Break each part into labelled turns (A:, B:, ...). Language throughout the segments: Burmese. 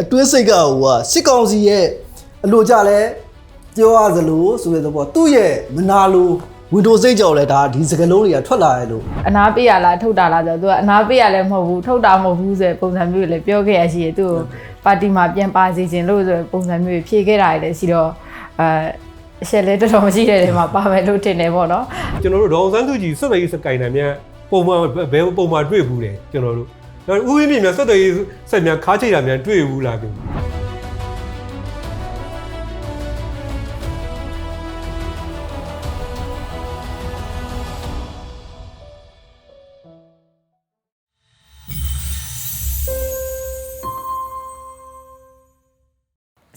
A: အတွင်းစိတ်ကဟိုကစစ်ကောင်စီရဲ့အလိုကြလဲပြောရသလိုဆိုတဲ့ဘောသူ့ရဲ့မနာလိုဝင်တိုစိတ်ကြော်လဲဒါဒီစကလုံးတွေကထွက်လာရလို့
B: အနာပေးရလားထုတ်တာလားဆိုတော့ तू ကအနာပေးရလည်းမဟုတ်ဘူးထုတ်တာမဟုတ်ဘူးဆိုတဲ့ပုံစံမျိုးတွေလည်းပြောခဲ့ရရှိရသူ့ကိုပါတီမှာပြန်ပါစီခြင်းလို့ဆိုတဲ့ပုံစံမျိုးတွေဖြေခဲ့တာလည်းရှိတော့အဲအရှက်လည်းတော်တော်မရှိတဲ့နေရာမှာပါမယ်လို့ထင်တယ်ပေါ့နော်
C: ကျွန်တော်တို့ဒေါအောင်ဆန်းစုကြည်စွတ်တော်ရေးစကိုင်နိုင်မြန်ပုံမှန်ဘယ်ပုံမှန်တွေ့ဘူးတယ်ကျွန်တော်တို့ ဒါဥယျာဉ်မြင့်မြန်စွတ်တော်ရေးဆက်မြန်ခါးချိတ်တာမြန်တွေ့ဘူးလားခင်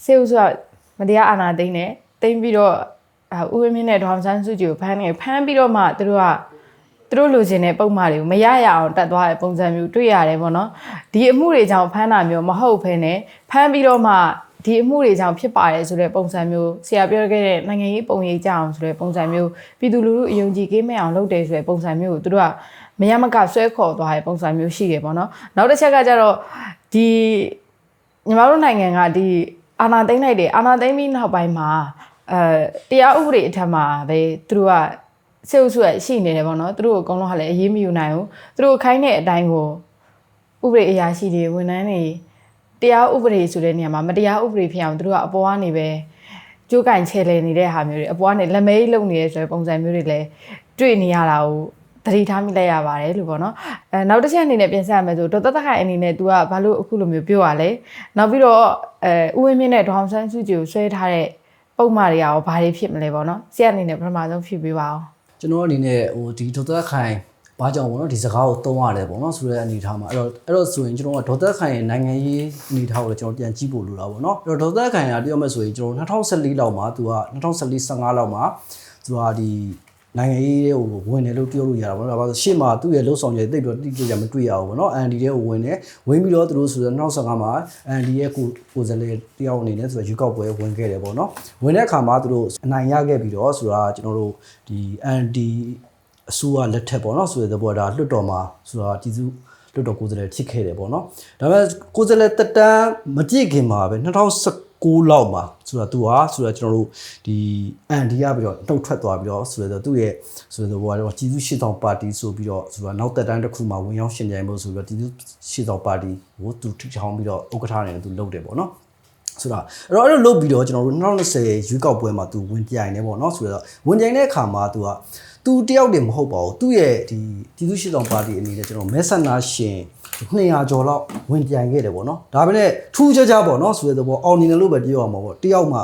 B: စေဦးဆိုကမတရားအာဏာသိမ်းတယ်သိမ်းပြီးတော့အာဥဝင်းမင်းနဲ့ဒေါအောင်ဆန်းစုကြည်ကိုဖမ်းနေဖမ်းပြီးတော့မှသူတို့က သူတို့လိုချင်တဲ့ပုံမှားတွေကိုမရရအောင်တတ်သွားတဲ့ပုံစံမျိုးတွေ့ရတယ်ပေါ့နော်ဒီအမှုတွေကြောင့်ဖမ်းတာမျိုးမဟုတ်ဘဲနဲ့ဖမ်းပြီးတော့မှဒီအမှုတွေကြောင့်ဖြစ်ပါတယ်ဆိုတဲ့ပုံစံမျိုးဆရာပြောခဲ့တဲ့နိုင်ငံရေးပုံရိပ်ကြအောင်ဆိုတဲ့ပုံစံမျိုးပြည်သူလူထုအယုံကြည်ကင်းမဲ့အောင်လုပ်တယ်ဆိုတဲ့ပုံစံမျိုးကိုသူတို့ကမရမကဆွဲခေါ်သွားတဲ့ပုံစံမျိုးရှိတယ်ပေါ့နော်နောက်တစ်ချက်ကကျတော့ဒီညီမတို့နိုင်ငံကဒီအာဏာသိမ်းလိုက်တယ်အာဏာသိမ်းပြီးနောက်ပိုင်းမှာအဲတရားဥပဒေအထက်မှာပဲသူတို့က စေအုပ်စုရရှိနေတယ်ပေါ့နော်သူတို့ကအကုန်လုံးကလည်းအရေးမယူနိုင်ဘူးသူတို့ခိုင်းတဲ့အတိုင်းကိုဥပဒေအရာရှိတွေဝန်ထမ်းတွေတရားဥပဒေဆိုတဲ့နေရာမှာမတရားဥပဒေဖြစ်အောင်သူတို့ကအပေါ်ကနေပဲကြိုးကင်ချဲလဲနေတဲ့ဟာမျိုးတွေအပေါ်ကနေလက်မဲလုံနေတဲ့ဆိုတဲ့ပုံစံမျိုးတွေလည်းတွေ့နေရတာကိုသတိထားမိလိုက်ရပါတယ်လို့ပေါ့နော်အဲနောက်တစ်ချက်အနေနဲ့ပြင်ဆက်ရမယ်ဆိုဒေါက်တာတက်ခိုင်အနေနဲ့ तू ကဘာလို့အခုလိုမျိုးပြောရလဲနောက်ပြီးတော့အဲဦးဝင်းမြင့်နဲ့ဒေါအောင်ဆန်းစုကြည်ကိုဆွဲထားတဲ့ပုံမှားတွေရောဘာတွေဖြစ်မလဲပေါ့နော်ဆရာအနေနဲ့ပထမဆုံးဖြေပေးပါအောင်
A: ကျွန်တော်အနေနဲ့ဟိုဒီဒေါက်တာခိုင်ဘာကြောင့်ပေါ့နော်ဒီစကားကိုသုံးရတယ်ပေါ့နော်ဆိုတဲ့အနေထားမှာအဲ့တော့အဲ့တော့ဆိုရင်ကျွန်တော်ကဒေါက်တာခိုင်ရဲ့နိုင်ငံရေးအနေထားကိုလည်းကျွန်တော်ပြန်ကြည့်ဖို့လိုတာပေါ့နော်အဲ့တော့ဒေါက်တာခိုင်ကပြောမယ်ဆိုရင်ကျွန်တော်2014လောက်မှာသူက2014 15လောက်မှာသူကဒီ နိုင်ငံရေးကိုဝင်တယ်လို့ပြောလို့ရတာပေါ့နော်ဒါပါဆိုရှေ့မှာသူ့ရဲ့လှုပ်ဆောင်ချက်တိတ်တော့တိတိကျကျမတွေ့ရဘူးပေါ့နော် ND တဲ့ကိုဝင်တယ်ဝင်ပြီးတော့သူတို့ဆိုတော့2015မှာ ND ရဲ့ကိုကိုယ်စားလှယ်တယောက်အနေနဲ့ဆိုတော့ယူကောက်ပွဲဝင်ခဲ့တယ်ပေါ့နော်ဝင်တဲ့အခါမှာသူတို့အနိုင်ရခဲ့ပြီးတော့ဆိုတာကျွန်တော်တို့ဒီ ND အစိုးရလက်ထက်ပေါ့နော်ဆိုတဲ့သဘောဒါလွတ်တော်မှာဆိုတာတည်စုလွတ်တော်ကိုယ်စားလှယ်ဖြစ်ခဲ့တယ်ပေါ့နော်ဒါပေမဲ့ကိုယ်စားလှယ်တက်တန်းမကြည့်ခင်မှာပဲ2019 လောက်မှာဆိုတာသူဟာဆိုတာကျွန်တော်တို့ဒီအန်ဒီရပြီးတော့နှုတ်ထွက်သွားပြီးတော့ဆိုတော့သူ့ရဲ့ဆိုတဲ့ဘောကတော့တည်စုရှစ်ဆောင်ပါတီဆိုပြီးတော့ဆိုတာနောက်တက်တန်းတစ်ခုမှာဝင်ရောက်ရှင်ပြိုင်ဖို့ဆိုပြီးတော့တည်စုရှစ်ဆောင်ပါတီကိုသူထူထောင်ပြီးတော့ဥက္ကဋ္ဌနဲ့သူလုပ်တယ်ပေါ့နော်ဆိုတာအဲ့တော့အဲ့လိုလုပ်ပြီးတော့ကျွန်တော်တို့2020ရွေးကောက်ပွဲမှာသူဝင်ပြိုင်နေပေါ့နော်ဆိုတော့ဝင်ပြိုင်တဲ့အခါမှာသူကသူတယောက်တည်းမဟုတ်ပါဘူးသူ့ရဲ့ဒီပြည်သူ့ရှေ့ဆောင်ပါတီအနေနဲ့ကျွန်တော်မဲဆန္ဒရှင် 200ကျော်လောက်ဝင်ပြိုင်ခဲ့တယ်ပေါ့နော်ဒါပေမဲ့ထူးခြားခြားပေါ့နော်ဆိုတဲ့ဘောအောင်နေတယ်လို့ပဲပြောရမှာပေါ့တယောက်မှ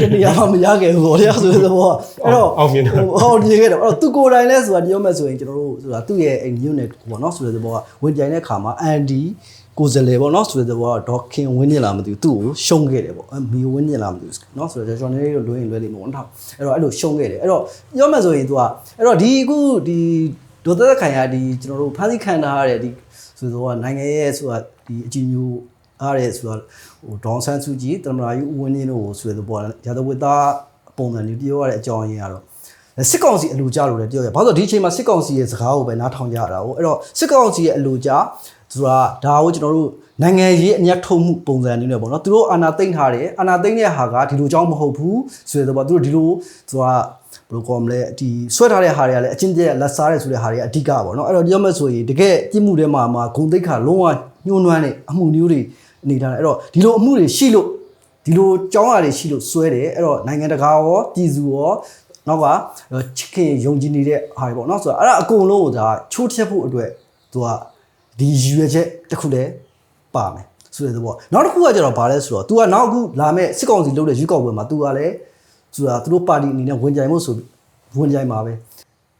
A: တနေရာမှမရခဲ့ဘူးပေါ့တရားဆိုတဲ့ဘောအဲ့တော့
C: အောင်မြင်တယ်
A: ဟိုအောင်နေခဲ့တယ်အဲ့တော့သူကိုယ်တိုင်လဲဆိုတာပြောမယ်ဆိုရင်ကျွန်တော်တို့ဆိုတာသူ့ရဲ့အဲ့ unit ပေါ့နော်ဆိုတဲ့ဘောကဝင်ပြိုင်တဲ့အခါမှာ Andy ကိုယ်စလေပေါ့နော်ဆိုတဲ့ဘောကဒေါခင်ဝင်းနေလားမသိဘူးသူ့ကိုရှုံးခဲ့တယ်ပေါ့အမီဝင်းနေလားမသိဘူးနော်ဆိုတော့ကျွန်တော်တို့လွှဲရင်လွှဲလိမ့်မယ်ပေါ့နော်အဲ့တော့အဲ့လိုရှုံးခဲ့တယ်အဲ့တော့ပြောမယ်ဆိုရင်သူကအဲ့တော့ဒီအခုဒီဒေါ်သက်သက်ခိုင်ကဒီကျွန်တော်တို့ဖန်ဆီးခံထားရတဲ့ဒီ ဆိုတော့နိုင်ငံရဲ့ဆိုတာဒီအကြည့်မျိုးအားရဆိုတော့ဟိုဒေါန်ဆန်းစုကြည်တမရာယူဦးဝင်းနေတို့ကိုဆိုတဲ့ဘောရာဇဝတ်သားပုံစံမျိုးပြောရတဲ့အကြောင်းအရင်းကတော့စစ်ကောင်စီအလူကြလို့လည်းပြောရဘာလို့လဲဒီအချိန်မှာစစ်ကောင်စီရဲ့စကားကိုပဲနားထောင်ကြရတာကိုအဲ့တော့စစ်ကောင်စီရဲ့အလူကြဆိုတာဒါကိုကျွန်တော်တို့နိုင်ငံရေးအမျက်ထုတ်မှုပုံစံမျိုးနဲ့ပေါ့နော်သူတို့အာဏာသိမ်းထားတယ်အာဏာသိမ်းတဲ့ဟာကဒီလိုကြောင်းမဟုတ်ဘူးဆိုတော့သူတို့ဒီလိုသူက ဘယ်လိုကောမလဲဒီဆွဲထားတဲ့ဟာတွေကလည်းအချင်းချင်းလက်စားတယ်ဆိုတဲ့ဟာတွေကအဓိကပေါ့နော်အဲ့တော့ပြောမယ်ဆိုရင်တကယ်ပြစ်မှုတွေမှာမှာဂုံတိတ်ခါလုံးဝညှိုးနွမ်းတဲ့အမှုမျိုးတွေအနေထားတယ်အဲ့တော့ဒီလိုအမှုတွေရှိလို့ဒီလိုကြောင်းရတွေရှိလို့ဆွဲတယ်အဲ့တော့နိုင်ငံတကာရောပြည်သူရောနောက်ကချစ်ခင်ယုံကြည်နေတဲ့ဟာတွေပေါ့နော်ဆိုတော့အဲ့ဒါအကုန်လုံးကိုဒါချိုးချက်ဖို့အတွက်သူကဒီရည်ရွယ်ချက်တစ်ခုတည်းပါမယ်ဆိုတဲ့သဘောနောက်တစ်ခုကကျတော့ဗာလဲဆိုတော့ तू ကနောက်အခုလာမဲ့စစ်ကောင်စီလုပ်တဲ့ရွေးကောက်ပွဲမှာ तू ကလည်း ဆိုတာသူတို့ပါတီအနေနဲ့ဝင်ကြိုင်ဖို့ဆိုဝင်ကြိုင်မှာပဲ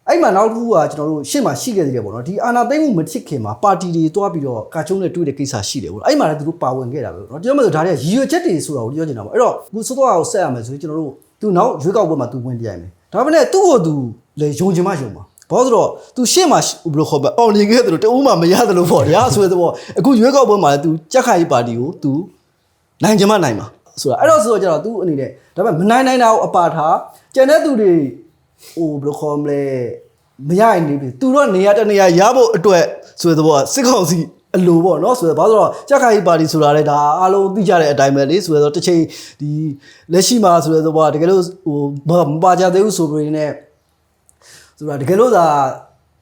A: အဲ့မှာနောက်တစ်ခုကကျွန်တော်တို့ရှေ့မှာရှိခဲ့သေးတယ်ပေါ့နော်ဒီအာဏာသိမ်းမှုမဖြစ်ခင်မှာပါတီတွေတွားပြီးတော့ကာချုံးနဲ့တွေ့တဲ့ကိစ္စရှိတယ်ပေါ့အဲ့မှာလည်းသူတို့ပါဝင်ခဲ့တာပဲပေါ့နော်ပြောမှဆိုဒါတွေကရည်ရွယ်ချက်တွေဆိုတာကိုပြောချင်တာပေါ့အဲ့တော့အခုစိုးတော့အောင်ဆက်ရမယ်ဆိုရင်ကျွန်တော်တို့ तू နောက်ရွေးကောက်ပွဲမှာ तू ဝင်ပြိုင်မယ်ဒါပေမဲ့သူ့ကို तू လေယုံချင်မှယုံမှာဘာလို့ဆိုတော့ तू ရှေ့မှာဘယ်လိုခေါ်ပါအောင်နေခဲ့တယ်လို့တဦးမှမရတယ်လို့ပေါ့ဗျာဆိုတဲ့ပေါ့အခုရွေးကောက်ပွဲမှာလည်း तू ကြက်ခိုင်ပါတီကို तू နိုင်ချင်မှနိုင်မှာ ဆိုတာအဲ့တော့ဆိုတော့ကျတော့ तू အနေနဲ့ဒါပေမဲ့မနိုင်နိုင်တာကိုအပါထားကျန်တဲ့သူတွေဟိုဘယ်လိုခေါ်မလဲမရရင်နေပြီသူတို့နေရာတနေရာရဖို့အတွက်ဆိုတဲ့ဘောကစစ်ကောင်စီအလိုပေါ့နော်ဆိုတော့ဘာလို့လဲဆိုတော့ကြက်ခိုင်ပါတီဆိုတာလေဒါအားလုံးသိကြတဲ့အတိုင်းပဲလေဆိုတော့တစ်ချိန်ဒီလက်ရှိမှာဆိုတော့ဘာတကယ်လို့ဟိုဘာမပါကြသေးဘူးဆိုပြီးနေဆိုတာတကယ်လို့သာ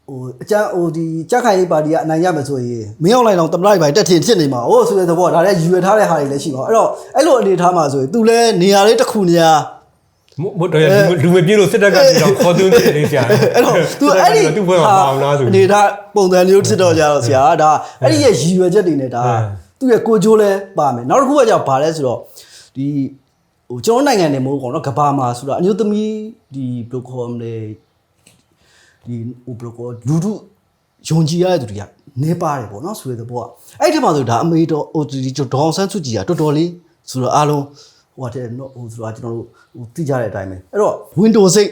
A: ဟိုအကြမ်းဟိုဒီကြက်ခိုင်ပါတီကအနိုင်ရမယ်ဆိုရင်မင်းအောင်လိုက်တော့တမလိုက်ပိုင်းတက်ထင်ဖြစ်နေမှာဟိုဆိုတဲ့ဘောဒါလည်းယူရထားတဲ့ဟာတွေလည်းရှိပါအဲ့တော့အဲ့လိုအနေထားမှာဆိုရင် तू လဲနေရာလေးတစ်ခုနေရာ
C: မဟုတ်တော့လူမပြေလို့စစ်တပ်ကပြီးတော့ခေါ်သွင်းပြနေကြတယ်
A: အဲ့တော့ तू အဲ့ဒီ
C: သူ့ဘက်မှာမအောင်လားဆို
A: အနေဒါပုံစံမျိုးဖြစ်တော့ကြတော့ဆရာဒါအဲ့ဒီရဲ့ရည်ရွယ်ချက်တွေနဲ့ဒါ
C: ဟမ်
A: သူ့ရဲ့ကိုကြိုးလဲပါမယ်နောက်တစ်ခုကကြောင့်ဘာလဲဆိုတော့ဒီဟိုကျွန်တော်နိုင်ငံနေမဟုတ်ကောနော်ကဘာမှာဆိုတော့အမျိုးသမီးဒီဘယ်လိုခေါ်မလဲ ဒီဟိုဘယ်လိုခေါ်လူတို့ယုံကြည်ရတဲ့သူတွေကနေပါတယ်ပေါ့နော်ဆိုတဲ့ဘောကအဲ့ဒီမှာဆိုဒါအမေတော်ဟိုဒီဒေါအောင်ဆန်းစုကြည်ကတော်တော်လေးဆိုတော့အားလုံးဟိုဟာတဲ့နော်ဟိုဆိုတာကျွန်တော်တို့ဟိုသိကြတဲ့အတိုင်းပဲအဲ့တော့ Windows စိတ်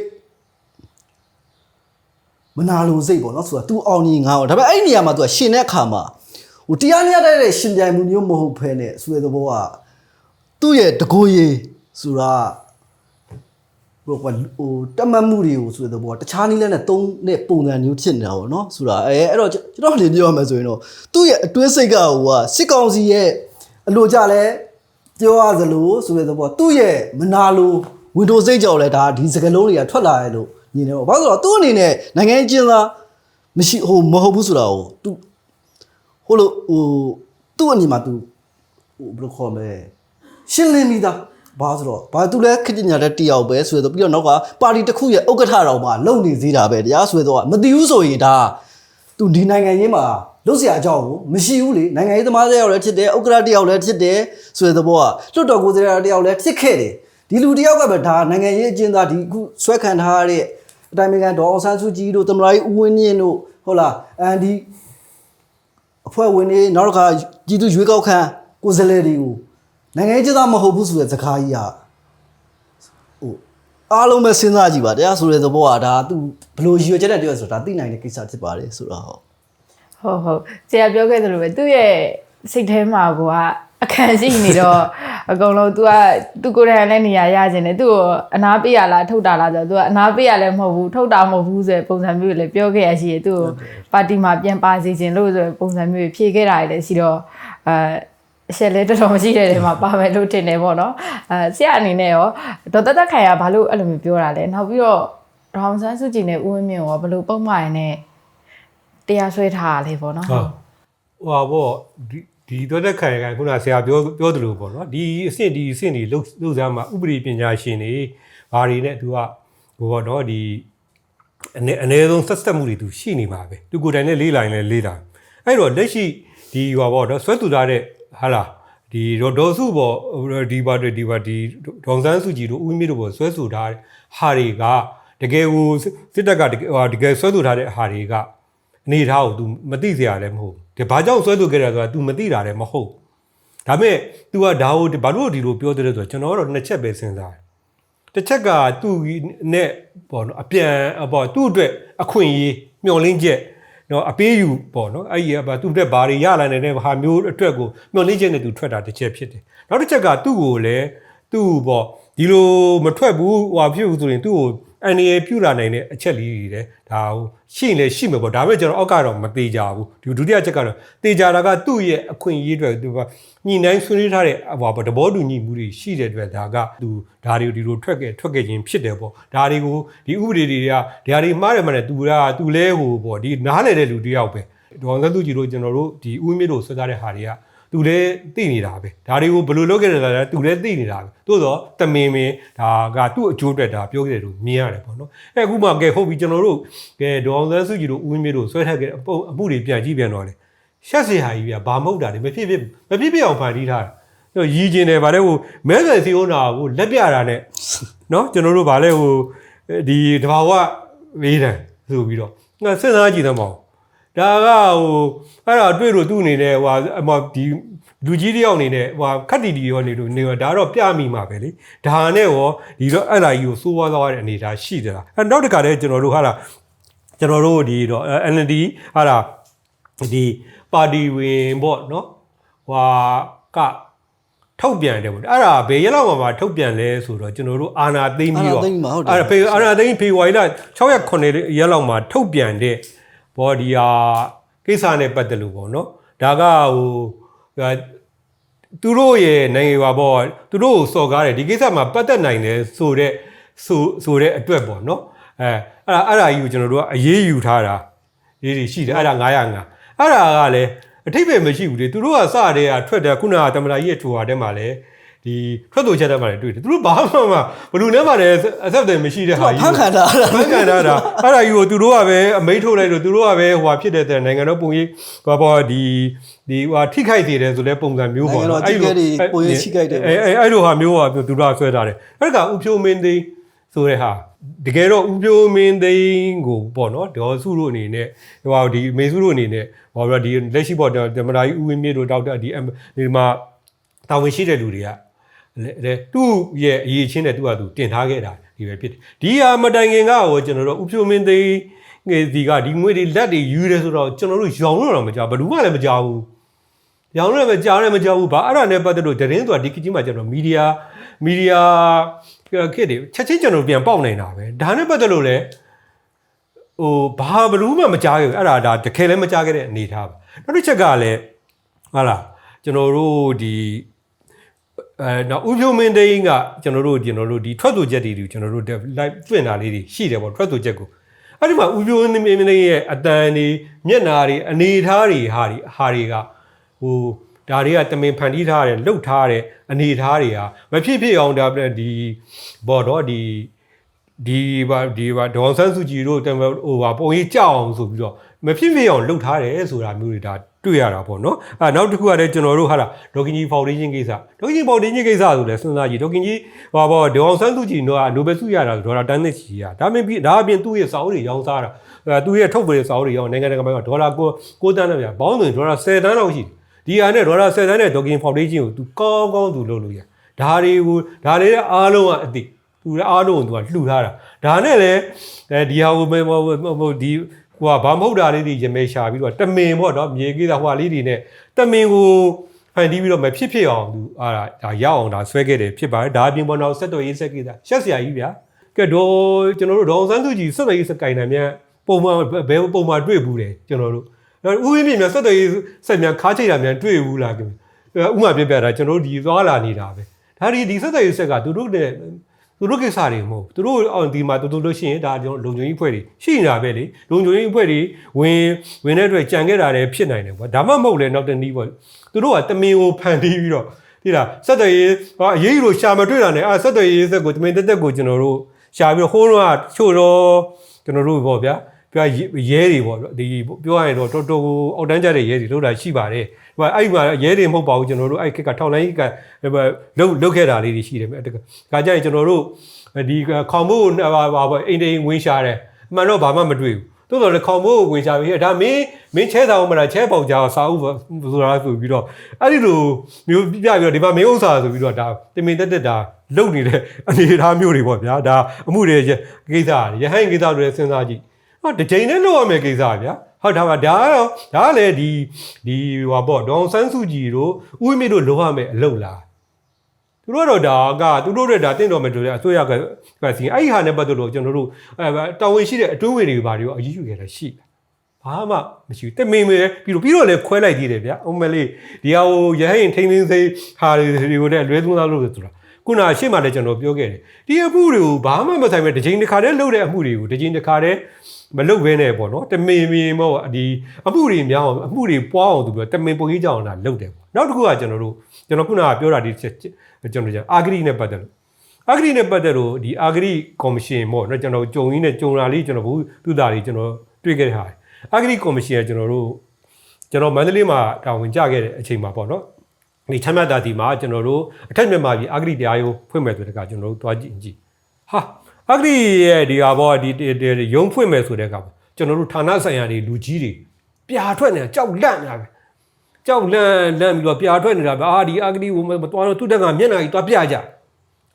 A: မနာလိုစိတ်ပေါ့နော်ဆိုတာ तू အောင်ကြီးငါအောင်ဒါပေမဲ့အဲ့ဒီနေရာမှာ तू ကရှင်တဲ့အခါမှာဟိုတရားမျှတတဲ့ရှင်ပြိုင်မှုမျိုးမဟုတ်ဖ ೇನೆ ဆိုတဲ့သဘောကသူ့ရဲ့တကိုးရေးဆိုတာဘယ်လိုက ဟိုတတ်မှတ်မှုတွေကိုဆိုတဲ့သဘောကတခြားနည်းလမ်းနဲ့သုံးတဲ့ပုံစံမျိုးဖြစ်နေတာပေါ့နော်ဆိုတာအဲအဲ့တော့ကျွန်တော်လည်းပြောရမယ်ဆိုရင်တော့သူ့ရဲ့အတွင်းစိတ်ကဟိုကစစ်ကောင်စီရဲ့အလိုကြလဲပြောရသလိုဆိုတဲ့သဘောသူ့ရဲ့မနာလိုဝင်တိုစိတ်ကြောင့်လဲဒါဒီစကလုံးတွေကထွက်လာရလို့ညီနေပေါ့ဘာလို့လဲဆိုတော့သူ့အနေနဲ့နိုင်ငံကျင်းသားမရှိဟိုမဟုတ်ဘူးဆိုတာကိုသူဟိုလိုဟိုသူ့အနေမှာသူဟိုဘယ်လိုခေါ်မလဲရှင်းလင်းပြီးသား ဘာဆိုတော့ဘာသူလဲခစ်ညာတဲ့တယောက်ပဲဆိုတော့ပြီးတော့နောက်ကပါတီတစ်ခုရဲ့ဥက္ကဋ္ဌတော်မှာလုံနေသေးတာပဲတရားဆိုတော့မသိဘူးဆိုရင်ဒါသူဒီနိုင်ငံရေးမှာလုတ်เสียအကြောင်းကိုမရှိဘူးလေနိုင်ငံရေးသမားတယောက်လည်းဖြစ်တယ်ဥက္ကဋ္ဌတယောက်လည်းဖြစ်တယ်ဆိုတဲ့ဘောကလွတ်တော်ကိုယ်စားလှယ်တယောက်လည်းဖြစ်ခဲ့တယ်ဒီလူတယောက်ကပဲဒါနိုင်ငံရေးအကျဉ်းသားဒီအခုဆွဲခံထားရတဲ့အတိုင်းအမြဒေါအောင်ဆန်းစုကြည်တို့တမလာကြီးဦးဝင်းမြင့်တို့ဟုတ်လားအန်ဒီအဖွဲ့ဝင်တွေနောက်တစ်ခါကြည်သူရွေးကောက်ခံကိုယ်စားလှယ်တွေကို နိုင်ငံရေးကျသားမဟုတ်ဘူးဆိုတဲ့စကားကြီးကဟိုအားလုံးပဲစဉ်းစားကြည့်ပါတရားဆိုတဲ့သဘောကဒါသူဘယ်လိုရည်ရွယ်ချက်နဲ့ပြောရဆိုတာဒါသိနိုင်တဲ့ကိစ္စဖြစ်ပါတယ်ဆိုတော့ဟုတ်
B: ဟုတ်ဟုတ်ဆရာပြောခဲ့သလိုပဲသူ့ရဲ့စိတ်ထဲမှာကအခံရှိနေတော့အကုန်လုံး तू ကသူကိုယ်တိုင်လည်းနေရာရခြင်းနဲ့သူ့ကိုအနာပေးရလားထုတ်တာလားဆိုတော့ तू ကအနာပေးရလည်းမဟုတ်ဘူးထုတ်တာမဟုတ်ဘူးဆိုတဲ့ပုံစံမျိုးတွေလည်းပြောခဲ့ရရှိရသူ့ကိုပါတီမှာပြန်ပါစီခြင်းလို့ဆိုတဲ့ပုံစံမျိုးတွေဖြေခဲ့တာလည်းရှိတော့အဲ အရှက်လည်းတော်တော်မရှိတဲ့နေရာမှာပါမယ်လို့ထင်တယ်ပေါ့နော်အဲဆရာအနေနဲ့ရောဒေါ်သက်သက်ခိုင်ကဘာလို့အဲ့လိုမျိုးပြောတာလဲနောက်ပြီးတော့ဒေါအောင်ဆန်းစုကြည်နဲ့ဦးဝင်းမြင့်ရောဘယ်လိုပုံမှန်ရနဲ့တရားစွဲထားရလဲပေါ့နော်
C: ဟုတ်ဟွာပေါ့ဒီဒီတော့တဲ့ခိုင်ကခုနဆရာပြောပြောသလိုပေါ့နော်ဒီအဆင့်ဒီအဆင့်ဒီလှုပ်လှုပ်ရှားမှာဥပဒေပညာရှင်တွေဘာတွေနဲ့သူကဟိုပေါ့နော်ဒီအနေအနည်းဆုံးဆက်ဆက်မှုတွေသူရှိနေမှာပဲသူကိုယ်တိုင်နဲ့လေးလာရင်လည်းလေးလာအဲ့တော့လက်ရှိဒီဟွာပေါ့နော်ဆွဲတူထားတဲ့ ဟာလာဒီဒေါ်စုပေါ့ဒီပါဒီပါဒီဒေါန်ဆန်းစုကြည်တို့ဦးမီတို့ပေါ့ဆွဲဆိုထားတဲ့ဟာတွေကတကယ်ကိုစစ်တပ်ကတကယ်ဟိုတကယ်ဆွဲဆိုထားတဲ့ဟာတွေက အနေထားကို तू မသိစရာလည်းမဟုတ်ဘူးဒီဘာကြောင့်ဆွဲထုတ်ခဲ့တယ်ဆိုတာ तू မသိတာလည်းမဟုတ်ဘူးဒါပေမဲ့ तू ကဒါကိုဘာလို့ဒီလိုပြောတယ်လဲဆိုတော့ကျွန်တော်ကတော့နှစ်ချက်ပဲစဉ်းစားတယ်တစ်ချက်က तू နဲ့ပေါ့နော်အပြန်အပေါ့သူ့အတွက်အခွင့်အရေးမျှော်လင့်ချက် နော်အပေးယူပေါ့နော်အဲ့ဒီကဘာသူ့အတွက်ဘာတွေရလာနေတဲ့ဟာမျိုးအတွက်ကိုမျှော်လင့်ချက်နဲ့ तू ထွက်တာတစ်ချက်ဖြစ်တယ်နောက်တစ်ချက်ကသူ့ကိုလည်းသူ့ပေါ့ဒီလိုမထွက်ဘူးဟိုဟာဖြစ်ဘူးဆိုရင်သူ့ကို အန်ရီပြူလာနိုင်တဲ့အချက်လေးတွေလည်းဒါဟိုရှိရင်လည်းရှိမှာပေါ့ဒါပေမဲ့ကျွန်တော်အောက်ကတော့မသေးကြဘူးဒီဒုတိယချက်ကတော့သေကြတာကသူ့ရဲ့အခွင့်အရေးအတွက်သူကညှိနှိုင်းဆွေးနွေးထားတဲ့ဟိုပေါ့သဘောတူညီမှုတွေရှိတဲ့အတွက်ဒါကသူဒါတွေကိုဒီလိုထွက်ခဲ့ထွက်ခဲ့ခြင်းဖြစ်တယ်ပေါ့ဒါတွေကိုဒီဥပဒေတွေကဒါတွေမှားတယ်မှန်တယ်သူကသူလဲဟိုပေါ့ဒီနားလေတဲ့လူတယောက်ပဲဒေါအောင်ဆန်းစုကြည်တို့ကျွန်တော်တို့ဒီဦးမြင့်တို့ဆွဲထားတဲ့ဟာတွေက သူလည်းသိနေတာပဲဒါတွေကိုဘယ်လိုလုပ်ခဲ့တယ်လဲသူလည်းသိနေတာပဲသို့တော့တမင်မင်ဒါကသူ့အကျိုးအတွက်ဒါပြောခဲ့တယ်လို့မြင်ရတယ်ပေါ့နော်အဲအခုမှကဲဟုတ်ပြီကျွန်တော်တို့ကဲဒေါအောင်ဆန်းစုကြည်တို့ဦးမြင့်တို့ဆွဲထားခဲ့တဲ့အမှုအမှုတွေပြန်ကြည့်ပြန်တော့လေရှက်စရာကြီးပြဘာမဟုတ်တာလေမဖြစ်ဖြစ်မဖြစ်ဖြစ်အောင်ဖန်တီးထားတာတော့ရီကျင်တယ်ဗါလဲဟိုမဲဆယ်စီဦးနာကိုလက်ပြတာနဲ့နော်ကျွန်တော်တို့ဗါလဲဟိုဒီတဘာဝမေးတယ်ဆိုပြီးတော့ငါစဉ်းစားကြည့်တယ်မဟုတ် ဒါကဟိုအဲ့ဒါတွေ့လို့သူ့အနေနဲ့ဟိုအမဒီလူကြီးတယောက်အနေနဲ့ဟိုခက်တီတီရောနေလို့နေတော့ဒါတော့ပြမိမှာပဲလေဒါနဲ့ရောဒီတော့အဲ့ဒါကြီးကိုစိုးဝါးသွားတဲ့အနေဒါရှိသလားအဲ့နောက်တစ်ခါတည်းကျွန်တော်တို့ဟာလားကျွန်တော်တို့ဒီတော့ NLD ဟာလားဒီပါတီဝင်ပေါ့နော်ဟွာကထုတ်ပြန်တယ်ပေါ့အဲ့ဒါဘယ်ရက်လောက်မှမှထုတ်ပြန်လဲဆိုတော့ကျွန်တော်တို့အာနာသိမ့်ပြီးတော့
A: အာဏာသိမ်းမှာဟုတ်တယ်
C: အဲ့ဒါဖေအာနာသိမ့်ဖေဝါရီလ6ရက်9ရက်လောက်မှာထုတ်ပြန်တဲ့ ဘောဒီယာကိစ္စနဲ့ပတ်သက်လို့ပေါ့နော်ဒါကဟိုဒါသူတို့ရဲ့နိုင်ငံပါပေါ့သူတို့ကိုစော်ကားတယ်ဒီကိစ္စမှာပတ်သက်နိုင်တယ်ဆိုတဲ့ဆိုဆိုတဲ့အတွက်ပေါ့နော်အဲအဲ့ဒါအဲ့ဒါကြီးကိုကျွန်တော်တို့ကအရေးယူထားတာဒီတွေရှိတယ်အဲ့ဒါ905အဲ့ဒါကလည်းအထိပ္ပယ်မရှိဘူးလေသူတို့ကစတဲ့ကထွက်တယ်ခုနကတမလာကြီးရဲ့ထူဟာထဲမှာလည်း ဒီထွက်သူချက်ထဲမှာလည်းတွေ့တယ်သူတို့ဘာမှမဘလူနဲ့မှလည်းအဆက်အသွယ်မရှိတဲ့ဟာကြီး
A: ဖန်ခံတာ
C: ဖန်ကန်တာဒါအဲ့ဒါကြီးကိုသူတို့ကပဲအမိန့်ထုတ်လိုက်လို့သူတို့ကပဲဟိုဟာဖြစ်တဲ့တဲ့နိုင်ငံတော်ပုံရိပ်ဘာပေါ်ဒီဒီဟိုဟာထိခိုက်စေတယ်ဆိုတဲ့ပုံစံမျိုးပေါ့
A: နိုင်ငံတော်အကြီးအကဲတွေပုံရိပ်ထိခိုက်တယ်ပေါ့
C: အဲအဲအဲ့လိုဟာမျိုးကသူတို့ကဆွဲထားတယ်အဲ့ဒါကဥဖြိုးမင်းသိန်းဆိုတဲ့ဟာတကယ်တော့ဥဖြိုးမင်းသိန်းကိုပေါ့နော်ဒေါ်စုတို့အနေနဲ့ဟိုဟာဒီမေစုတို့အနေနဲ့ဟောပြီးတော့ဒီလက်ရှိပေါ့ဓမ္မရာကြီးဦးဝင်းမြင့်တို့ဒေါက်တာဒီဒီမှာတာဝန်ရှိတဲ့လူတွေက လေသူ့ရဲ့အရေးချင်းနဲ့သူကသူတင်ထားခဲ့တာဒီပဲဖြစ်တယ်ဒီဟာမတိုင်ခင်ကဟောကျွန်တော်တို့ဥဖြိုးမင်းသိန်းငယ်ဒီကဒီငွေတွေလက်တွေယူရဲဆိုတော့ကျွန်တော်တို့ရောင်လို့တော့မကြောက်ဘယ်သူမှလည်းမကြောက်ဘူးရောင်လည်းမကြောက်လည်းမကြောက်ဘူးဘာအဲ့ဒါနဲ့ပတ်သက်လို့သတင်းဆိုတာဒီကကြီးမှာကျွန်တော်မီဒီယာမီဒီယာခစ်တွေချက်ချင်းကျွန်တော်ပြန်ပေါက်နေတာပဲဒါနဲ့ပတ်သက်လို့လည်းဟိုဘာဘလူးမှမကြားခဲ့ဘူးအဲ့ဒါဒါတကယ်လည်းမကြားခဲ့တဲ့အနေထားပါနောက်တစ်ချက်ကလည်းဟာလားကျွန်တော်တို့ဒီ အဲနောက်ဥဖြိုးမင်းတိန်ကကျွန်တော်တို့ကျွန်တော်တို့ဒီထွက်သူချက်တွေကိုကျွန်တော်တို့ live ဖွင့်တာလေးတွေရှိတယ်ပေါ့ထွက်သူချက်ကိုအဲ့ဒီမှာဥဖြိုးမင်းတိန်ရဲ့အတန်တွေမျက်နာတွေအနေထားတွေဟာတွေဟာတွေကဟိုဒါတွေကတမင်ဖန်တီးထားတယ်လှုပ်ထားတဲ့အနေထားတွေဟာမဖြစ်ဖြစ်အောင်ဒါဒီဘော်တော့ဒီဒီဘာဒီဘာဒေါန်ဆန်းစုကြည်တို့တမဟိုဟာပုံကြီးကြောက်အောင်ဆိုပြီးတော့ မဖြစ်မအောင်လှုပ်ထားတယ်ဆိုတာမျိုးတွေဒါတွေ့ရတာပေါ့နော်အဲနောက်တစ်ခုကလည်းကျွန်တော်တို့ဟာလာဒေါကင်ကြီးဖောင်ဒေးရှင်းကိစ္စဒေါကင်ကြီးဖောင်ဒေးရှင်းကိစ္စဆိုလဲစဉ်းစားကြည့်ဒေါကင်ကြီးဟောပေါ့ဒေါအောင်ဆန်းစုကြည်တော့နိုဘယ်ဆုရတာဆိုဒေါ်လာတန်းသစ်ချီရဒါမှမဟုတ်ဒါအပြင်သူ့ရဲ့စာအုပ်တွေရောင်းစားတာအဲသူ့ရဲ့ထုတ်ပြန်စာအုပ်တွေရောင်းနိုင်ငံတကာမှာဒေါ်လာ9တန်းလောက်ပြဘောင်းဆိုဒေါ်လာ10တန်းလောက်ရှိဒီအားနဲ့ဒေါ်လာ10တန်းနဲ့ဒေါကင်ဖောင်ဒေးရှင်းကိုသူကောင်းကောင်းသူလုပ်လို့ရဒါတွေကိုဒါတွေအားလုံးကအတိသူအားလုံးကသူကလှူထားတာဒါနဲ့လည်းဒီဟာကိုမဟုတ်ဒီ ဟိုကဘာမဟုတ်တာလေးတွေရမဲရှာပြီးတော့တမင်ပေါ့နော်မြေကြီးသားဟိုဟာလေးတွေနဲ့တမင်ကိုဖန်တီးပြီးတော့မဖြစ်ဖြစ်အောင် तू အာဒါရောက်အောင်ဒါဆွဲခဲ့တယ်ဖြစ်ပါတယ်ဒါအပြင်ပေါ်တော့ဆက်တော်ရေးဆက်ကိစ္စရှက်စရာကြီးဗျာကဲတော့ကျွန်တော်တို့ဒေါအောင်ဆန်းစုကြည်ဆက်တော်ရေးစက်ကင်တယ်မြန်ပုံမှန်ဘယ်ပုံမှန်တွေ့ဘူးတယ်ကျွန်တော်တို့တော့ဥယျာဉ်မြန်ဆက်သွယ်ရေးဆက်မြန်ခါးချိတ်တာမြန်တွေ့ဘူးလားခင်ဗျဥမာပြပြတာကျွန်တော်တို့ဒီသွားလာနေတာပဲဒါဒီဒီဆက်သွယ်ရေးဆက်ကသူတို့နဲ့ သူတို့ကိစ္စတွေမဟုတ်သူတို့အောင်ဒီမှာတူတူလို့ရှိရင်ဒါကျွန်တော်လုံခြုံရေးအဖွဲ့တွေရှိနေတာပဲလေလုံခြုံရေးအဖွဲ့တွေဝင်ဝင်တဲ့အတွက်ကြံခဲ့တာလည်းဖြစ်နိုင်တယ်ကွာဒါမှမဟုတ်လေနောက်တနည်းပေါ့သူတို့ကတမင်ကိုဖန်တီးပြီးတော့ဒီလားဆက်သွယ်ရေးဟာအရေးကြီးလို့ရှာမတွေ့တာနဲ့အဲဆက်သွယ်ရေးဆက်ကိုတမင်တက်တက်ကိုကျွန်တော်တို့ရှာပြီးတော့ဟိုးတော့ချို့တော့ကျွန်တော်တို့ပေါ့ဗျာ ပြောရဲတွေပေါ့ဒီပြောရရင်တော့တော်တော်ကိုအောက်တန်းကြတဲ့ရဲတွေလို့တာရှိပါတယ်ဒီမှာအဲ့ဒီမှာရဲတွေမဟုတ်ပါဘူးကျွန်တော်တို့အဲ့ခက်ကထောက်လိုင်းကလုတ်လုတ်ခဲ့တာလေးတွေရှိတယ်မြတ်တကခါကြရင်ကျွန်တော်တို့ဒီခေါင်မို့ဟာပါအိမ်တိန်ဝင်ရှာတယ်အမှန်တော့ဘာမှမတွေ့ဘူးတိုးတော်လည်းခေါင်မို့ဝင်ရှာပြီးဒါမင်းမင်းချဲဆောင်မလားချဲပေါက်ကြစာအုပ်ဆိုတာဆိုပြီးတော့အဲ့ဒီလိုမျိုးပြပြီးတော့ဒီမှာမင်းဥစ္စာဆိုပြီးတော့ဒါတင်မင်တက်တက်ဒါလုတ်နေတဲ့အနေအထားမျိုးတွေပေါ့ဗျာဒါအမှုတွေကိစ္စရဟန်းကိစ္စတွေစဉ်းစားကြည့် ဟောတစ်ချိန်နဲ့လောက်ရမယ်ကိစ္စဗျာဟုတ်ဒါပါဒါကတော့ဒါကလည်းဒီဒီဟိုပေါ့ဒေါန်ဆန်းစုကြည်တို့ဥမိတို့လောက်ရမယ်အလုပ်လားသူတို့ကတော့ဒါကသူတို့တွေဒါတင့်တော်မယ်တို့တဲ့အစိုးရကကစီအဲ့ဒီဟာနဲ့ပတ်သက်လို့ကျွန်တော်တို့အဲတာဝန်ရှိတဲ့အတွင်းဝင်တွေဘာတွေရောအရေးယူခဲ့တာရှိလားဘာမှမရှိဘူးတမင်ပဲပြီးတော့ပြီးတော့လည်းခွဲလိုက်သေးတယ်ဗျာအုံးမလေးဒီဟာကိုရဟရင်ထိန်းသိမ်းစိဟာတွေကိုလည်းလွဲသုံးသားလို့ဆိုတာခုနအရှိမှလည်းကျွန်တော်ပြောခဲ့တယ်ဒီအမှုတွေကိုဘာမှမဆိုင်ပဲတစ်ချိန်တစ်ခါတည်းလုပ်တဲ့အမှုတွေကိုတစ်ချိန်တစ်ခါတည်း မလုတ်ဘဲနဲ့ပေါ့နော်တမင်မင်ပေါ့ဒီအမှုတွေများအောင်အမှုတွေပွားအောင်သူပြောတမင်ပုံကြီးကြအောင်လာလုတ်တယ်ပေါ့နောက်တစ်ခုကကျွန်တော်တို့ကျွန်တော်ခုနကပြောတာဒီကျွန်တော်အာဂရိနဲ့ပတ်သက်လို့အာဂရိနဲ့ပတ်သက်လို့ဒီအာဂရိကော်မရှင်ပေါ့နော်ကျွန်တော်ကြုံရင်းနဲ့ကြုံလာလေးကျွန်တော်ဘူးသူသားလေးကျွန်တော်တွေ့ခဲ့တဲ့ဟာအာဂရိကော်မရှင်ကကျွန်တော်တို့ကျွန်တော်မန္တလေးမှာတာဝန်ကျခဲ့တဲ့အချိန်မှာပေါ့နော်ဒီချမ်းမြတ်တာဒီမှာကျွန်တော်တို့အထက်မြန်မာပြည်အာဂရိတရားရုံးဖွင့်မယ်ဆိုတဲ့ကကျွန်တော်တို့သွားကြည့်ကြည့်ဟာ အာဂရိရဲ့ဒီဟာပေါ့ဒီရုံးဖွင့်မယ်ဆိုတဲ့ကကျွန်တော်တို့ဌာနဆိုင်ရာတွေလူကြီးတွေပြာထွက်နေတာကြောက်လန့်နေတာပဲကြောက်လန့်လန့်ပြီးတော့ပြာထွက်နေတာပဲအာဒီအာဂရိကိုမသွားတော့သူတက်ကမျက်နှာကြီးသွားပြကြ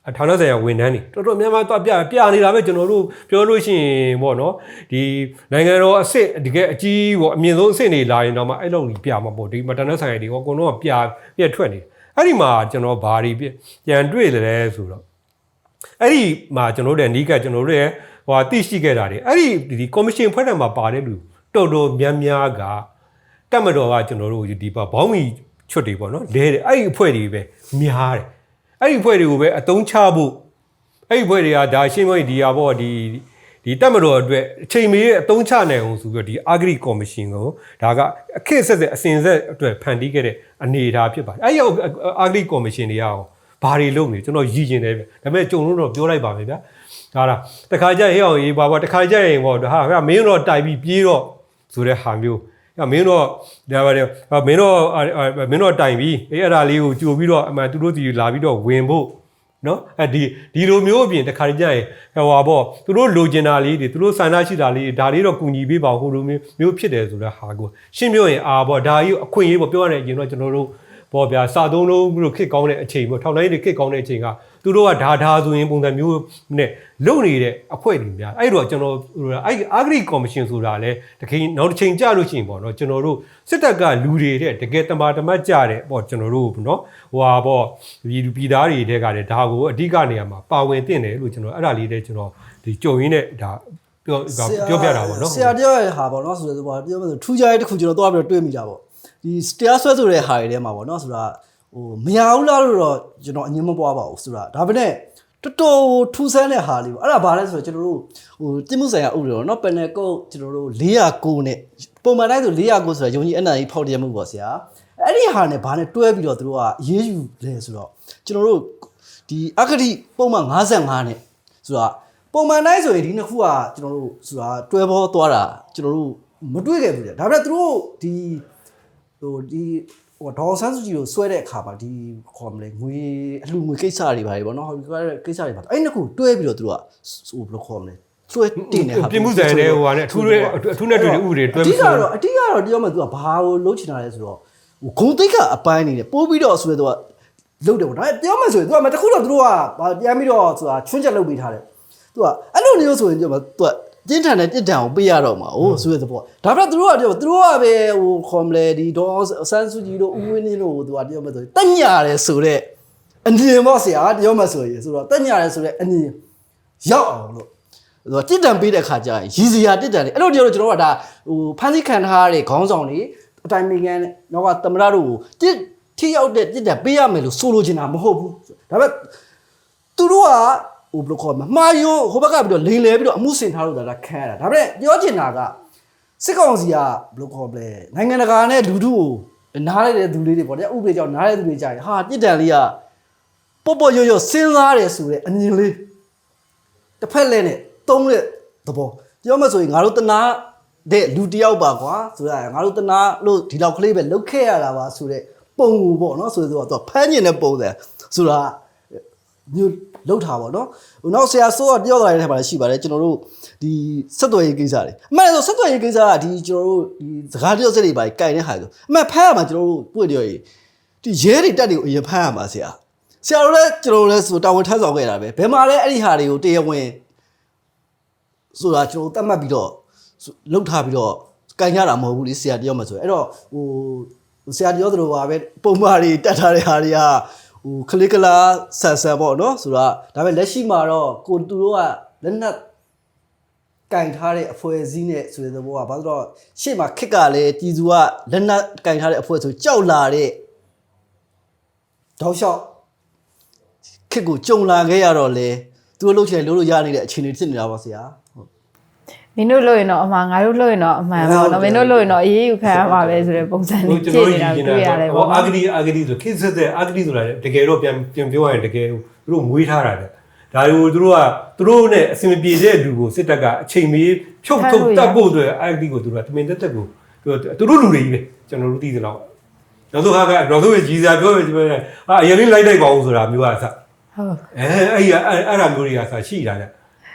C: အဌာနဆိုင်ရာဝန်ထမ်းတွေတော်တော်များများသွားပြပြနေတာပဲကျွန်တော်တို့ပြောလို့ရှိရင်ပေါ့နော်ဒီနိုင်ငံတော်အစ်စ်တကယ်အကြီးပေါ့အမြင့်ဆုံးအစ်စ်နေလာရင်တော့မှအဲ့လိုကြီးပြမှာပေါ့ဒီမတန်တဲ့ဆိုင်ရာတွေကအကုန်လုံးကပြပြက်ထွက်နေအဲ့ဒီမှာကျွန်တော်ဘာတွေပြန်တွေ့လဲဆိုတော့ အဲ့ဒီမှာကျွန်တော်တို့ရဲ့နီးကကျွန်တော်တို့ရဲ့ဟိုသိရှိခဲ့တာတွေအဲ့ဒီဒီကော်မရှင်ဖွဲ့တယ်မှာပါတဲ့လူတော်တော်များများကတက်မတော်ကကျွန်တော်တို့ဒီပါဘောင်းမီချွတ်တွေပေါ့နော်လဲတယ်အဲ့ဒီအဖွဲ့တွေပဲများတယ်အဲ့ဒီအဖွဲ့တွေကိုပဲအတုံးချဖို့အဲ့ဒီအဖွဲ့တွေကဒါရှင်းမဒီဟာပေါ့ဒီဒီတက်မတော်အတွက်အချိန်မီရဲ့အတုံးချနိုင်အောင်ဆိုပြီးတော့ဒီအာဂရိကော်မရှင်ကိုဒါကအခက်ဆက်ဆက်အစဉ်ဆက်အတွက်ဖန်တီးခဲ့တဲ့အနေအထားဖြစ်ပါတယ်အဲ့ဒီအာဂရိကော်မရှင်တွေရော ဘာတွေလုပ်နေကျွန်တော်ရည်ကျင်တယ်ဗျဒါပေမဲ့ကြုံလို့တော့ပြောလိုက်ပါမယ်ဗျာဒါလားတခါကျရင်ဟေ့အောင်ရေးပါပေါ့တခါကျရင်ပေါ့ဟာဗျာမင်းတို့တိုင်ပြီးပြေးတော့ဆိုတဲ့ဟာမျိုးအဲ့မင်းတို့ဒါပါတယ်မင်းတို့မင်းတို့တိုင်ပြီးအဲ့အဲ့ဒါလေးကိုကြိုပြီးတော့အမှန်သူတို့ဒီလာပြီးတော့ဝင်ဖို့နော်အဲဒီဒီလိုမျိုးအပြင်တခါကျရင်ဟိုဟာပေါ့သူတို့လိုချင်တာလေးတွေသူတို့ဆန္ဒရှိတာလေးတွေဒါလေးတော့ကူညီပေးပါဟိုလိုမျိုးမျိုးဖြစ်တယ်ဆိုတဲ့ဟာကိုရှင်းပြောရင်အာပေါ့ဒါကြီးအခွင့်အရေးပေါ့ပြောရရင်ရင်တော့ကျွန်တော်တို့ ပေါ့ဗျာစာသုံးလုံးတို့ခစ်ကောင်းတဲ့အချိန်ပေါ့ထောင်တိုင်းတွေခစ်ကောင်းတဲ့အချိန်ကသူတို့ကဒါဒါဆိုရင်ပုံစံမျိုးနဲ့လုံနေတဲ့အဖွဲ့တွေများအဲ့တော့ကျွန်တော်အဲ့အာဂရိကော်မရှင်ဆိုတာလဲတခင်နောက်တစ်ချိန်ကြာလို့ရှိရင်ပေါ့နော်ကျွန်တော်တို့စစ်တပ်ကလူတွေတဲ့တကယ်တမာတမတ်ကြတဲ့ပေါ့ကျွန်တော်တို့နော်ဟိုဟာပေါ့ပြည်သူပြည်သားတွေတဲ့ကလည်းဒါကိုအဓိကနေရာမှာပါဝင်တင်တယ်လို့ကျွန်တော်အဲ့ဒါလေးတဲ့ကျွန်တော်ဒီကြုံရင်းနဲ့ဒါပြောပြောပြတာပေါ့နော်
A: ဆရာတယောက်ရဲ့ဟာပေါ့နော်ဆိုတော့ပြောမယ်ဆိုထူးခြားတဲ့တစ်ခုကျွန်တော်တော့ပြီးတော့တွေ့မိတာပေါ့ ဒီတရားဆွဲဆိုတဲ့ဟာတွေထဲမှာပေါ့နော်ဆိုတာဟိုမရဘူးလားလို့တော့ကျွန်တော်အငင်းမပွားပါဘူးဆိုတာဒါပေမဲ့တော်တော်ထူးဆန်းတဲ့ဟာလေးပေါ့အဲ့ဒါဘာလဲဆိုတော့ကျွန်တော်တို့ဟိုတိမှုဆိုင်ရာဥပဒေပေါ့နော်ပန်နယ်ကုတ်ကျွန်တော်တို့409နဲ့ပုံမှန်တိုင်းဆို409ဆိုတာယုံကြည်အနန္တကြီးဖောက်တရားမှုပေါ့ဆရာအဲ့ဒီဟာနဲ့ဘာနဲ့တွဲပြီးတော့သူတို့ကရေးယူလဲဆိုတော့ကျွန်တော်တို့ဒီအဂတိပုံမှန်55နဲ့ဆိုတာပုံမှန်တိုင်းဆိုရင်ဒီနှစ်ခုကကျွန်တော်တို့ဆိုတာတွဲဘောသွားတာကျွန်တော်တို့မတွေ့ခဲ့ဘူးလေဒါပေမဲ့သူတို့ဒီ ဟိုဒီဟိုဒေါ်ဆန်းစုကြည်ကိုဆွဲတဲ့အခါမှာဒီခေါ်မလဲငွေအလှငွေကိစ္စတွေပါတယ်ဗောနော်ဟိုကိစ္စတွေပါအဲ့နှစ်ခုတွဲပြီးတော့သူတို့ကဟိုဘယ်လိုခေါ်မလဲဆွဲတင်တဲ့ဟာ
C: ပြမှုဆိုင်တဲ့ဟိုဟာနဲ့အထူးအထူးနဲ့တူတဲ့ဥပဒေတွဲ
A: အဓိကတော့အဓိကတော့တရားမဲ့သူကဘာကိုလုံးချင်တာလဲဆိုတော့ဟိုဂုံတိတ်ကအပိုင်းနေတယ်ပိုးပြီးတော့ဆိုတော့သူကလုတ်တယ်ဗောဒါတရားမဲ့ဆိုရင်သူကမတခုတော့သူတို့ကဘာပြန်ပြီးတော့ဆိုတာချွန်းချက်လုတ်ပေးထားတယ်သူကအဲ့လိုမျိုးဆိုရင်ပြောမှာသူက ပြင်းထန်တဲ့တစ်တန်ကိုပေးရတော့မှာဟိုဆိုတဲ့ဘောဒါပေမဲ့သူတို့ကပြောသူတို့ကပဲဟိုခေါ်မလဲဒီဒေါ်ဆန်းစုကြည်တို့ဦးဝင်းနေတို့သူကတရားမဲ့ဆိုတက်ညာတယ်ဆိုတော့အမြင်ပေါ့ဆရာတရားမဲ့ဆိုရင်ဆိုတော့တက်ညာတယ်ဆိုတော့အမြင်ရောက်အောင်လို့ဆိုတော့တစ်တန်ပေးတဲ့ခါကျရင်ရည်စရာတစ်တန်လေးအဲ့လိုပြောလို့ကျွန်တော်ကဒါဟိုဖန်ဆီးခံထားရတဲ့ခေါင်းဆောင်တွေအတိုင်းမင်ကန်တော့ကသမရတို့ကိုတစ်ထိရောက်တဲ့တစ်တန်ပေးရမယ်လို့ဆိုလိုချင်တာမဟုတ်ဘူးဒါပေမဲ့သူတို့က ဟိုဘယ်လိုခေါ်မလဲမှားယွန်းဟိုဘက်ကပြီးတော့လိန်လဲပြီးတော့အမှုဆင်ထားလို့ဒါကခံရတာဒါပေမဲ့ပြောချင်တာကစစ်ကောင်စီကဘယ်လိုခေါ်မလဲနိုင်ငံတကာနဲ့လူထုကိုနားလိုက်တဲ့သူလေးတွေပေါ့တဲ့ဥပဒေကြောင့်နားလိုက်တဲ့သူတွေကြာရင်ဟာတစ်တန်လေးကပေါ့ပေါ့ရွရွစဉ်းစားတယ်ဆိုတဲ့အမြင်လေးတစ်ဖက်လဲနဲ့တုံးတဲ့သဘောပြောမှဆိုရင်ငါတို့တနာတဲ့လူတစ်ယောက်ပါကွာဆိုရငါတို့တနာလို့ဒီလောက်ကလေးပဲလုတ်ခဲ့ရတာပါဆိုတဲ့ပုံကိုပေါ့နော်ဆိုတော့သူကဖမ်းကျင်တဲ့ပုံစံဆိုတာ မျိုးလုတ်တာပေါ့နော်ဟိုနောက်ဆရာဆိုးကပြောကြတဲ့ထဲမှာရှိပါတယ်ကျွန်တော်တို့ဒီဆက်သွယ်ရေးကိစ္စတွေအမှန်ဆိုဆက်သွယ်ရေးကိစ္စကဒီကျွန်တော်တို့ဒီစကားပြောစက်တွေပါကြိုင်တဲ့ဟာဆိုအမှန်ဖမ်းရမှာကျွန်တော်တို့ပွင့်ပြောရေးဒီရဲတွေတက်တွေကိုအရင်ဖမ်းရမှာဆရာဆရာတို့လည်းကျွန်တော်တို့လည်းဆိုတာဝန်ထမ်းဆောင်ခဲ့တာပဲဘယ်မှာလဲအဲ့ဒီဟာတွေကိုတရားဝင်ဆိုတာကျွန်တော်သတ်မှတ်ပြီးတော့လှုပ်ထားပြီးတော့ကန်ရတာမဟုတ်ဘူးလေဆရာတယောက်မှဆိုရင်အဲ့တော့ဟိုဆရာတယောက်တို့ပါပဲပုံမှန်တွေတက်ထားတဲ့ဟာတွေက ဟိုခလစ်ကလာဆန်ဆန်ပေါ့နော်ဆိုတာဒါပေမဲ့လက်ရှိမှာတော့ကိုသူတို့ကလက်နက်ကင်ထားတဲ့အဖွဲ့အစည်းနဲ့ဆိုတဲ့ဘောကဘာလို့တော့ရှေ့မှာခစ်ကလည်းပြည်သူကလက်နက်ကင်ထားတဲ့အဖွဲ့ဆိုကြောက်လာတဲ့တောက်လျှောက်ခစ်ကိုကြုံလာခဲ့ရတော့လေသူတို့လှုပ်ချင်လို့လို့ရနေတဲ့အခြေအနေဖြစ်နေတာပါဆရာဟုတ်
B: မင်းတို့လို့ရင်တော့အမှန်ငါတို့လို့ရင်တော့အမှန်ပါတော့မင်းတို့လို့ရင်တော့အေးအေးယူခံရမှာပဲဆိုတဲ့ပုံစံ
C: ဟို
B: နဲ့
C: ကျွန်
B: ကြည့်
C: တော်
B: နေတာ
C: ရည်ကျင်
B: တွေ့ရ
C: တာ
B: တယ်
C: ဟို
B: ပေါ့
C: အာဂတိအာဂတိဆိုခေတ်ဆက်တဲ့အာဂတိဆိုတာတကယ်တော့ပြန်ပြန်ပြောရရင်တကယ်သူတို့မွေးထားတာတဲ့ဒါကိုသူတို့ကသူတို့နဲ့အစင်မပြေတဲ့လူကိုစစ်တပ်ကအချိန်မီဖြုတ်ထုတ်တတ်ဖို့အတွက်အာဂတိကိုသူတို့ကတမင်တက်တက်ကိုသူတို့လူတွေကြီးပဲကျွန်တော်တို့သိသလောက်နောက်ဆုံးဟာကနောက်ဆုံးကြီးစားပြောမယ်အာအရင်လေးလိုက်လိုက်ပါဦးဆိုတာမျိုးကစ
B: ဟုတ်
C: အဲအဲ့ရအဲ့ဒါမျိုးတွေကစရှိတာတဲ့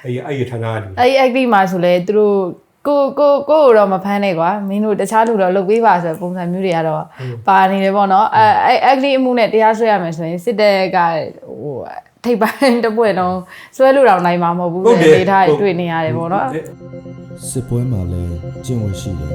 C: အဲ့အဲ့ရဌာနကလူ
B: အဲ့ဒီ active မှာဆိုလဲသူတို့ကိုကိုကိုကိုတော့မဖမ်းနဲ့ကွာမင်းတို့တခြားလူတော့လုပ်ပေးပါဆိုတဲ့ပုံစံမျိုးတွေကတော့ပါနေတယ်ပေါ့နော်အဲအဲ့ active အမှုနဲ့တရားစွဲရမယ်ဆိုရင်စစ်တပ်ကဟိုထိပ်ပိုင်းတစ်ပွင့်လုံးစွဲလို့တော့နိုင်မှာမဟုတ်ဘူးဆိုတဲ့ဒေတာတွေတွေ့နေရတယ်ပေါ့နော်
D: စစ်ပွဲမှာလည်းကျင့်ဝတ်ရှိတယ်